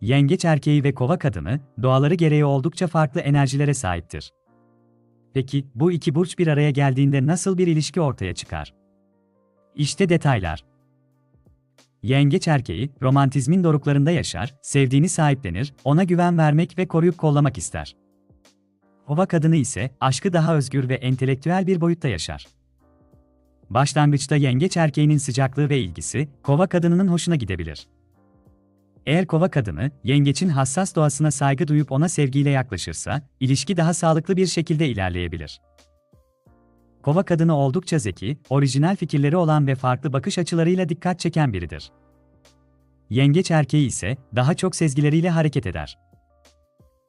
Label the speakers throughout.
Speaker 1: Yengeç erkeği ve kova kadını, doğaları gereği oldukça farklı enerjilere sahiptir. Peki, bu iki burç bir araya geldiğinde nasıl bir ilişki ortaya çıkar? İşte detaylar. Yengeç erkeği, romantizmin doruklarında yaşar, sevdiğini sahiplenir, ona güven vermek ve koruyup kollamak ister. Kova kadını ise, aşkı daha özgür ve entelektüel bir boyutta yaşar. Başlangıçta yengeç erkeğinin sıcaklığı ve ilgisi, kova kadınının hoşuna gidebilir. Eğer kova kadını, yengeçin hassas doğasına saygı duyup ona sevgiyle yaklaşırsa, ilişki daha sağlıklı bir şekilde ilerleyebilir. Kova kadını oldukça zeki, orijinal fikirleri olan ve farklı bakış açılarıyla dikkat çeken biridir. Yengeç erkeği ise daha çok sezgileriyle hareket eder.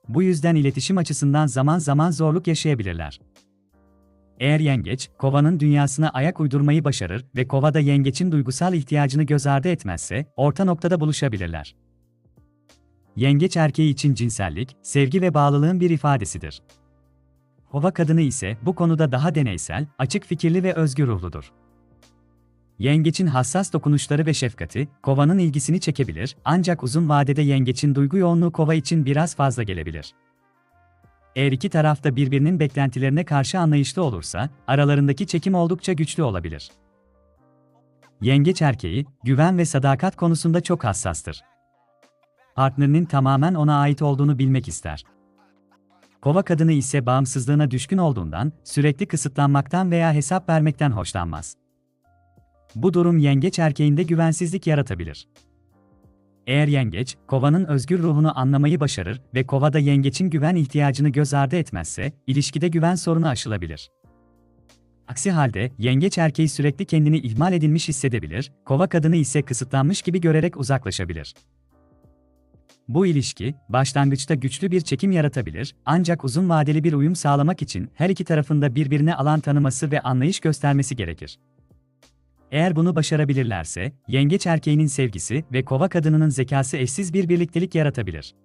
Speaker 1: Bu yüzden iletişim açısından zaman zaman zorluk yaşayabilirler. Eğer yengeç, kovanın dünyasına ayak uydurmayı başarır ve kova da yengeçin duygusal ihtiyacını göz ardı etmezse, orta noktada buluşabilirler. Yengeç erkeği için cinsellik, sevgi ve bağlılığın bir ifadesidir. Kova kadını ise bu konuda daha deneysel, açık fikirli ve özgür ruhludur. Yengeçin hassas dokunuşları ve şefkati, kovanın ilgisini çekebilir, ancak uzun vadede yengeçin duygu yoğunluğu kova için biraz fazla gelebilir. Eğer iki taraf da birbirinin beklentilerine karşı anlayışlı olursa, aralarındaki çekim oldukça güçlü olabilir. Yengeç erkeği, güven ve sadakat konusunda çok hassastır. Partnerinin tamamen ona ait olduğunu bilmek ister. Kova kadını ise bağımsızlığına düşkün olduğundan, sürekli kısıtlanmaktan veya hesap vermekten hoşlanmaz. Bu durum yengeç erkeğinde güvensizlik yaratabilir. Eğer yengeç, kovanın özgür ruhunu anlamayı başarır ve kova da yengeçin güven ihtiyacını göz ardı etmezse, ilişkide güven sorunu aşılabilir. Aksi halde, yengeç erkeği sürekli kendini ihmal edilmiş hissedebilir, kova kadını ise kısıtlanmış gibi görerek uzaklaşabilir. Bu ilişki, başlangıçta güçlü bir çekim yaratabilir, ancak uzun vadeli bir uyum sağlamak için her iki tarafın da birbirine alan tanıması ve anlayış göstermesi gerekir. Eğer bunu başarabilirlerse, yengeç erkeğinin sevgisi ve kova kadınının zekası eşsiz bir birliktelik yaratabilir.